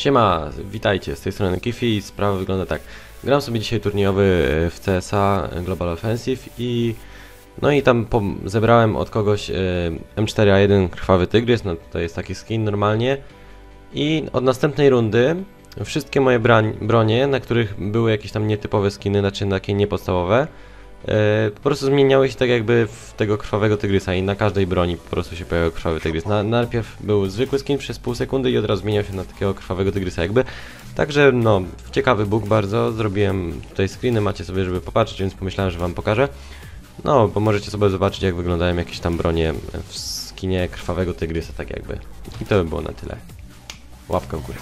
Siema, witajcie, z tej strony Kifi sprawa wygląda tak. Gram sobie dzisiaj turniejowy e, w CSA Global Offensive i no i tam zebrałem od kogoś e, M4A1 Krwawy Tygrys, no to jest taki skin normalnie i od następnej rundy wszystkie moje bronie, na których były jakieś tam nietypowe skiny, znaczy takie niepodstawowe, e, po prostu zmieniały się tak jakby w tego krwawego tygrysa i na każdej broni po prostu się pojawił krwawy tygrys. Na, najpierw był zwykły skin przez pół sekundy i od razu zmieniał się na takiego krwawego tygrysa jakby. Także no, ciekawy bóg bardzo, zrobiłem tutaj screeny, macie sobie żeby popatrzeć, więc pomyślałem, że wam pokażę. No, bo możecie sobie zobaczyć jak wyglądają jakieś tam bronie w skinie krwawego tygrysa tak jakby. I to by było na tyle. Łapkę w górę.